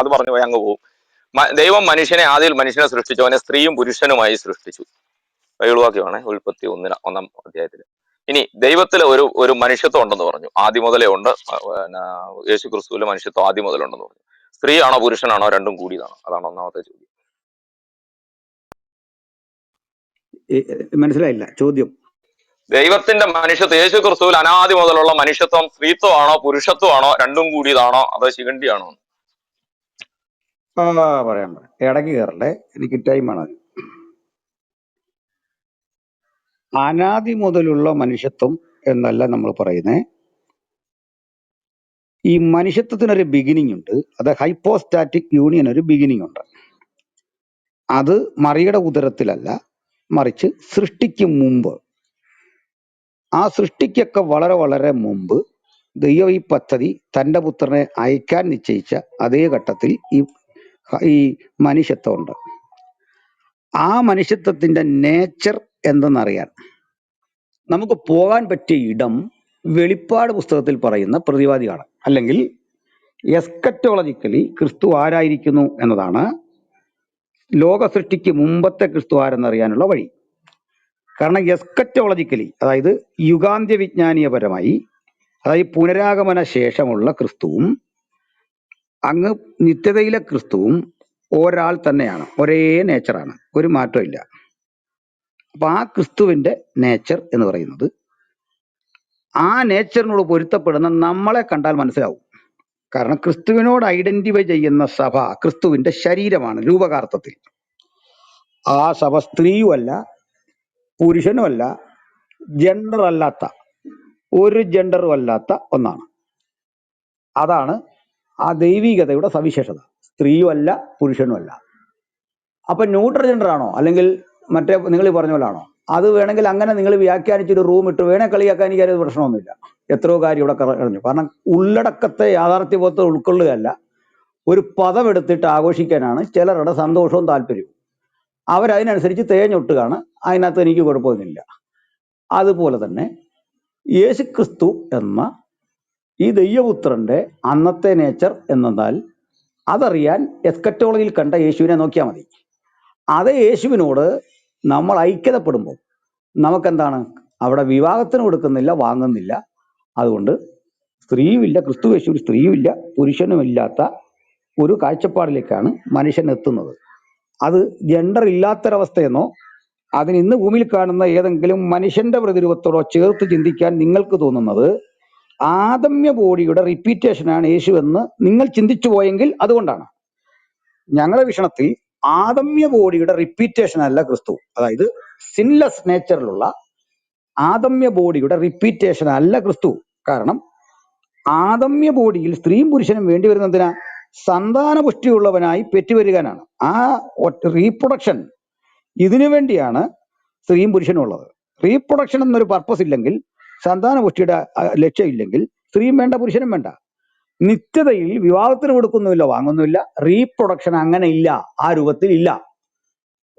അത് പറഞ്ഞു പോയി അങ്ങ് പോകും ദൈവം മനുഷ്യനെ ആദ്യം മനുഷ്യനെ സൃഷ്ടിച്ചു അവനെ സ്ത്രീയും പുരുഷനുമായി സൃഷ്ടിച്ചു. ബൈബിൾ വാക്യമാണ് ഉൽപ്പത്തി ഒന്നിന ഒന്നാം അധ്യായത്തിൽ ഇനി ദൈവത്തിൽ ഒരു ഒരു മനുഷ്യത്വം ഉണ്ടെന്ന് പറഞ്ഞു. ആദ്യം മുതലേ ഉണ്ട്. യേശു ക്രിസ്തുവിലെ മനുഷ്യത്വം ആദ്യം മുതലുണ്ടെന്ന് പറഞ്ഞു. സ്ത്രീയാണോ പുരുഷനാണോ രണ്ടും കൂടിയതാണോ. അതാണ് ഒന്നാമത്തെ ചോദ്യം. മനസ്സിലായില്ല. ചോദ്യം. ദൈവത്തിന്റെ മനുഷ്യത്വം യേശു ക്രിസ്തുവിൽ അനാദി മുതലുള്ള മനുഷ്യത്വം സ്ത്രീത്വമാണോ പുരുഷത്വമാണോ രണ്ടും കൂടിയതാണോ അതോ ശിഖണ്ഡിയാണോ ആ പറയാം പറയാം. ഇടയ്ക്ക് കയറല്ലേ എനിക്ക് ടൈമാണ് അനാദി മുതലുള്ള മനുഷ്യത്വം എന്നല്ല നമ്മൾ പറയുന്നത് ഈ മനുഷ്യത്വത്തിനൊരു ബിഗിനിങ് ഉണ്ട്. അത് ഹൈപ്പോസ്റ്റാറ്റിക് യൂണിയൻ ഒരു ബിഗിനിങ് ഉണ്ട്. അത് മറിയുടെ ഉദരത്തിലല്ല മറിച്ച് സൃഷ്ടിക്ക് മുമ്പ്. ആ സൃഷ്ടിക്കൊക്കെ വളരെ വളരെ മുമ്പ് ദൈവം ഈ പദ്ധതി തന്റെ പുത്രനെ അയക്കാൻ നിശ്ചയിച്ച അതേ ഘട്ടത്തിൽ ഈ ഈ മനുഷ്യത്വമുണ്ട്. ആ മനുഷ്യത്വത്തിന്റെ നേച്ചർ എന്തെന്നറിയാൻ നമുക്ക് പോകാൻ പറ്റിയ ഇടം വെളിപ്പാട് പുസ്തകത്തിൽ പറയുന്ന പ്രതിവാദിയാണ്. അല്ലെങ്കിൽ എസ്കറ്റോളജിക്കലി ക്രിസ്തു ആരായിരിക്കുന്നു എന്നതാണ് ലോക സൃഷ്ടിക്ക് മുമ്പത്തെ ക്രിസ്തു ആരെന്നറിയാനുള്ള വഴി. കാരണം എസ്കറ്റോളജിക്കലി അതായത് യുഗാന്ത്യ വിജ്ഞാനീയപരമായി അതായത് പുനരാഗമന ശേഷമുള്ള ക്രിസ്തുവും അങ്ങ് നിത്യതയിലെ ക്രിസ്തുവും ഒരാൾ തന്നെയാണ്. ഒരേ നേച്ചറാണ് ഒരു മാറ്റവും ഇല്ല. അപ്പൊ ആ ക്രിസ്തുവിന്റെ നേച്ചർ എന്ന് പറയുന്നത് ആ നേച്ചറിനോട് പൊരുത്തപ്പെടുന്ന നമ്മളെ കണ്ടാൽ മനസ്സിലാവും. കാരണം ക്രിസ്തുവിനോട് ഐഡന്റിഫൈ ചെയ്യുന്ന സഭ ക്രിസ്തുവിന്റെ ശരീരമാണ് രൂപകാർത്ഥത്തിൽ ആ സഭ സ്ത്രീയുമല്ല പുരുഷനുമല്ല ജെൻഡർ അല്ലാത്ത ഒരു ജെൻഡറും അല്ലാത്ത ഒന്നാണ്. അതാണ് ആ ദൈവികതയുടെ സവിശേഷത. സ്ത്രീയുമല്ല പുരുഷനുമല്ല. അപ്പൊ ന്യൂട്രൽ ജെൻഡർ ആണോ അല്ലെങ്കിൽ മറ്റേ നിങ്ങൾ പറഞ്ഞ പോലെ ആണോ അത് വേണമെങ്കിൽ അങ്ങനെ നിങ്ങൾ വ്യാഖ്യാനിച്ചൊരു റൂം ഇട്ട് വേണേ കളിയാക്കാൻ എനിക്ക് ഒരു പ്രശ്നമൊന്നുമില്ല. എത്രയോ കാര്യം ഇവിടെ കറഞ്ഞു കാരണം ഉള്ളടക്കത്തെ യാഥാർത്ഥ്യബോധത്തെ ഉൾക്കൊള്ളുകയല്ല. ഒരു പദം എടുത്തിട്ട് ആഘോഷിക്കാനാണ് ചിലരുടെ സന്തോഷവും താല്പര്യവും. അവരതിനനുസരിച്ച് തേഞ്ഞൊട്ടുകയാണ്. അതിനകത്ത് എനിക്ക് കുഴപ്പമൊന്നുമില്ല. അതുപോലെ തന്നെ യേശുക്രിസ്തു എന്ന ഈ ദൈവപുത്രന്റെ അന്നത്തെ നേച്ചർ എന്നാൽ അതറിയാൻ എസ്കറ്റോളജിയിൽ കണ്ട യേശുവിനെ നോക്കിയാൽ മതി. അതേ യേശുവിനോട് നമ്മൾ ഐക്യതപ്പെടുമ്പോൾ നമുക്കെന്താണ്? അവിടെ വിവാഹത്തിന് കൊടുക്കുന്നില്ല വാങ്ങുന്നില്ല. അതുകൊണ്ട് സ്ത്രീയുമില്ല ക്രിസ്തു യേശു സ്ത്രീയുമില്ല പുരുഷനുമില്ലാത്ത ഒരു കാഴ്ചപ്പാടിലേക്കാണ് മനുഷ്യൻ എത്തുന്നത്. അത് ജെൻഡർ ഇല്ലാത്തൊരവസ്ഥയെന്നോ അതിന് ഇന്ന് ഭൂമിയിൽ കാണുന്ന ഏതെങ്കിലും മനുഷ്യന്റെ പ്രതിരൂപത്തോടോ ചേർത്ത് ചിന്തിക്കാൻ നിങ്ങൾക്ക് തോന്നുന്നത് ആദമ്യ ബോഡിയുടെ റിപ്പീറ്റേഷനാണ് യേശു എന്ന് നിങ്ങൾ ചിന്തിച്ചു പോയെങ്കിൽ അതുകൊണ്ടാണ്. ഞങ്ങളുടെ വീക്ഷണത്തിൽ ആദമ്യ ബോഡിയുടെ റിപ്പീറ്റേഷൻ അല്ല ക്രിസ്തു. അതായത് സിൻലെസ് നേച്ചറിലുള്ള ആദമ്യ ബോഡിയുടെ റിപ്പീറ്റേഷൻ അല്ല ക്രിസ്തു. കാരണം ആദമ്യ ബോഡിയിൽ സ്ത്രീയും പുരുഷനും വേണ്ടി വരുന്നതിനാ സന്താന പുഷ്ടിയുള്ളവനായി പെറ്റുവരികാനാണ് ആ റീപ്രൊഡക്ഷൻ ഇതിനു വേണ്ടിയാണ് സ്ത്രീയും പുരുഷനും ഉള്ളത്. റീപ്രൊഡക്ഷൻ എന്നൊരു പർപ്പസ് ഇല്ലെങ്കിൽ സന്താന പുഷ്ടിയുടെ ലക്ഷ്യമില്ലെങ്കിൽ സ്ത്രീയും വേണ്ട പുരുഷനും വേണ്ട. നിത്യതയിൽ വിവാഹത്തിന് കൊടുക്കുന്നുമില്ല വാങ്ങുന്നുമില്ല. റീപ്രൊഡക്ഷൻ അങ്ങനെ ഇല്ല ആ രൂപത്തിൽ ഇല്ല.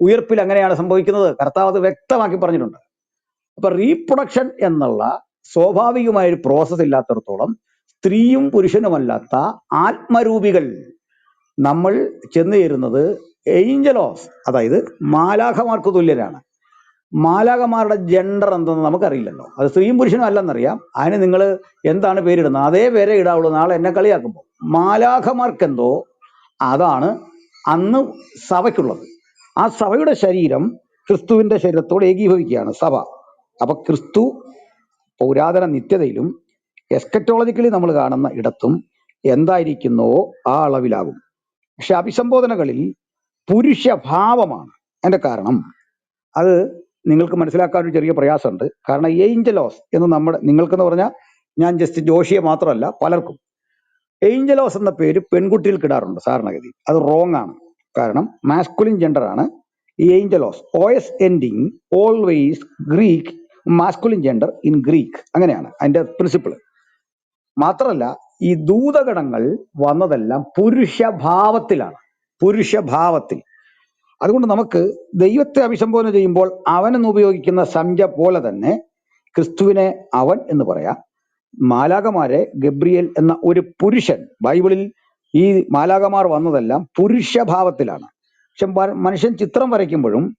ഉയർപ്പിൽ അങ്ങനെയാണ് സംഭവിക്കുന്നത്. കർത്താവ് അത് വ്യക്തമാക്കി പറഞ്ഞിട്ടുണ്ട്. അപ്പൊ റീപ്രൊഡക്ഷൻ എന്നുള്ള സ്വാഭാവികമായ ഒരു പ്രോസസ് ഇല്ലാത്തടത്തോളം സ്ത്രീയും പുരുഷനുമല്ലാത്ത ആത്മരൂപികൾ നമ്മൾ ചെന്ന് ചേരുന്നത് ഏഞ്ചലോസ് അതായത് മാലാഖമാർക്ക് തുല്യരാണ്. മാലാഖമാരുടെ ജെൻഡർ എന്തെന്ന് നമുക്കറിയില്ലല്ലോ. അത് സ്ത്രീയും പുരുഷനും അല്ലെന്നറിയാം. അതിന് നിങ്ങൾ എന്താണ് പേരിടുന്നത്? അതേ പേരെ ഇടാവുള്ളൂ. നാളെ എന്നെ കളിയാക്കുമ്പോൾ. മാലാഖമാർക്കെന്തോ അതാണ് അന്ന് സഭയ്ക്കുള്ളത്. ആ സഭയുടെ ശരീരം ക്രിസ്തുവിന്റെ ശരീരത്തോട് ഏകീഭവിക്കുകയാണ് സഭ. അപ്പൊ ക്രിസ്തു പുരാതന നിത്യതയിലും എസ്കറ്റോളജിക്കലി നമ്മൾ കാണുന്ന ഇടത്തും എന്തായിരിക്കുന്നുവോ ആ അളവിലാകും. പക്ഷെ അഭിസംബോധനകളിൽ പുരുഷഭാവമാണ്. അതിന്റെ കാരണം അത് നിങ്ങൾക്ക് മനസ്സിലാക്കാൻ ഒരു ചെറിയ പ്രയാസമുണ്ട്. കാരണം ഏഞ്ചലോസ് എന്ന് നമ്മുടെ നിങ്ങൾക്കെന്ന് പറഞ്ഞാൽ ഞാൻ ജസ്റ്റ് ജോഷിയെ മാത്രമല്ല പലർക്കും. ഏഞ്ചലോസ് എന്ന പേര് പെൺകുട്ടിയിൽ കിടാറുണ്ട് സാധാരണഗതി. അത് റോങ് ആണ്. കാരണം മാസ്കുലിൻ ജെൻഡർ ആണ്. ഈ angelos O ending always Greek masculine gender in Greek അങ്ങനെയാണ് അതിന്റെ പ്രിൻസിപ്പിൾ മാത്രമല്ല ഈ ദൂതഗണങ്ങൾ വന്നതെല്ലാം പുരുഷഭാവത്തിലാണ്. പുരുഷഭാവത്തിൽ. അതുകൊണ്ട് നമുക്ക് ദൈവത്തെ അഭിസംബോധന ചെയ്യുമ്പോൾ അവനെന്ന് ഉപയോഗിക്കുന്ന സംജ്ഞ പോലെ തന്നെ ക്രിസ്തുവിനെ അവൻ എന്ന് പറയാം. മാലാകമാരെ ഗബ്രിയേൽ എന്ന ഒരു പുരുഷൻ ബൈബിളിൽ ഈ മാലാകമാർ വന്നതെല്ലാം പുരുഷഭാവത്തിലാണ്. പക്ഷെ മനുഷ്യൻ ചിത്രം വരയ്ക്കുമ്പോഴും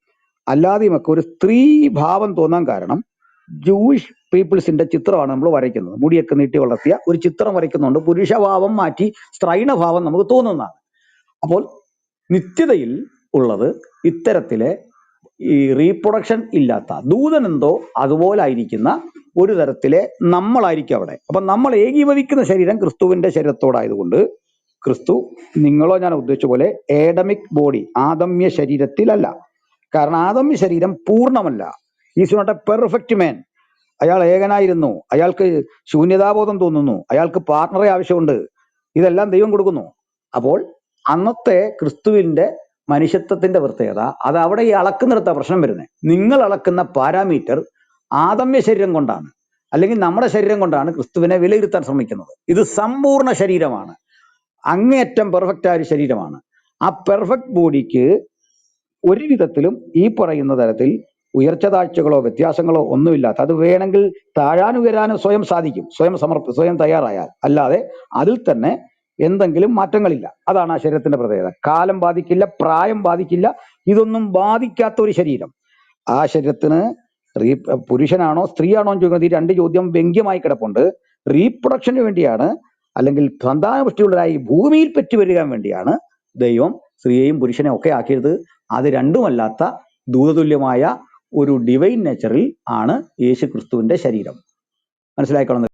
അല്ലാതെയുമൊക്കെ ഒരു സ്ത്രീ ഭാവം തോന്നാൻ കാരണം ജൂയിഷ് പീപ്പിൾസിന്റെ ചിത്രമാണ് നമ്മൾ വരയ്ക്കുന്നത്. മുടിയൊക്കെ നീട്ടി വളർത്തിയ ഒരു ചിത്രം വരയ്ക്കുന്നുണ്ട്. പുരുഷഭാവം മാറ്റി സ്ത്രൈണഭാവം നമുക്ക് തോന്നുന്നതാണ്. അപ്പോൾ നിത്യതയിൽ ഉള്ളത് ഇത്തരത്തിലെ ഈ റീപ്രൊഡക്ഷൻ ഇല്ലാത്ത ദൂതനെന്തോ അതുപോലായിരിക്കുന്ന ഒരു തരത്തിലെ നമ്മളായിരിക്കും അവിടെ. അപ്പൊ നമ്മൾ ഏകീഭവിക്കുന്ന ശരീരം ക്രിസ്തുവിന്റെ ശരീരത്തോടായതുകൊണ്ട് ക്രിസ്തു നിങ്ങളോ ഞാൻ ഉദ്ദേശിച്ച പോലെ ഏഡമിക് ബോഡി ആദമ്യ ശരീരത്തിലല്ല. കാരണം ആദമ്യ ശരീരം പൂർണമല്ല. Is not a perfect man അയാൾ ഏകനായിരുന്നു. അയാൾക്ക് ശൂന്യതാബോധം തോന്നുന്നു. അയാൾക്ക് പാർട്ണറെ ആവശ്യമുണ്ട്. ഇതെല്ലാം ദൈവം കൊടുക്കുന്നു. അപ്പോൾ അന്നത്തെ ക്രിസ്തുവിന്റെ മനുഷ്യത്വത്തിന്റെ പ്രത്യേകത അത് അവിടെ ഈ അളക്കുന്നിടത്ത പ്രശ്നം വരുന്നത് നിങ്ങൾ അളക്കുന്ന പാരാമീറ്റർ ആദമ്യ ശരീരം കൊണ്ടാണ്. അല്ലെങ്കിൽ നമ്മുടെ ശരീരം കൊണ്ടാണ് ക്രിസ്തുവിനെ വിലയിരുത്താൻ ശ്രമിക്കുന്നത്. ഇത് സമ്പൂർണ ശരീരമാണ്. അങ്ങേയറ്റം പെർഫെക്റ്റ് ആയ ഒരു ശരീരമാണ്. ആ പെർഫെക്റ്റ് ബോഡിക്ക് ഒരു വിധത്തിലും ഈ പറയുന്ന തരത്തിൽ ഉയർച്ച താഴ്ചകളോ വ്യത്യാസങ്ങളോ ഒന്നുമില്ലാത്ത അത് വേണമെങ്കിൽ താഴാനുയരാനും സ്വയം സാധിക്കും. സ്വയം സമർപ്പ സ്വയം തയ്യാറായാൽ. അല്ലാതെ അതിൽ തന്നെ എന്തെങ്കിലും മാറ്റങ്ങളില്ല. അതാണ് ആ ശരീരത്തിന്റെ പ്രത്യേകത. കാലം ബാധിക്കില്ല പ്രായം ബാധിക്കില്ല ഇതൊന്നും ബാധിക്കാത്ത ഒരു ശരീരം. ആ ശരീരത്തിന് റീ പുരുഷനാണോ സ്ത്രീയാണോ എന്ന് ചോദിക്കുന്നത് ഈ രണ്ട് ചോദ്യം വ്യംഗ്യമായി കിടപ്പുണ്ട്. റീപ്രൊഡക്ഷന് വേണ്ടിയാണ് അല്ലെങ്കിൽ സന്താനപുഷ്ടിയുള്ളതായി ഭൂമിയിൽ പറ്റിവരുവാൻ വേണ്ടിയാണ് ദൈവം സ്ത്രീയെയും പുരുഷനെയും ഒക്കെ ആക്കിയത്. അത് രണ്ടുമല്ലാത്ത ദൂതതുല്യമായ ഒരു ഡിവൈൻ നേച്ചറിൽ ആണ് യേശു ക്രിസ്തുവിന്റെ ശരീരം മനസ്സിലാക്കണം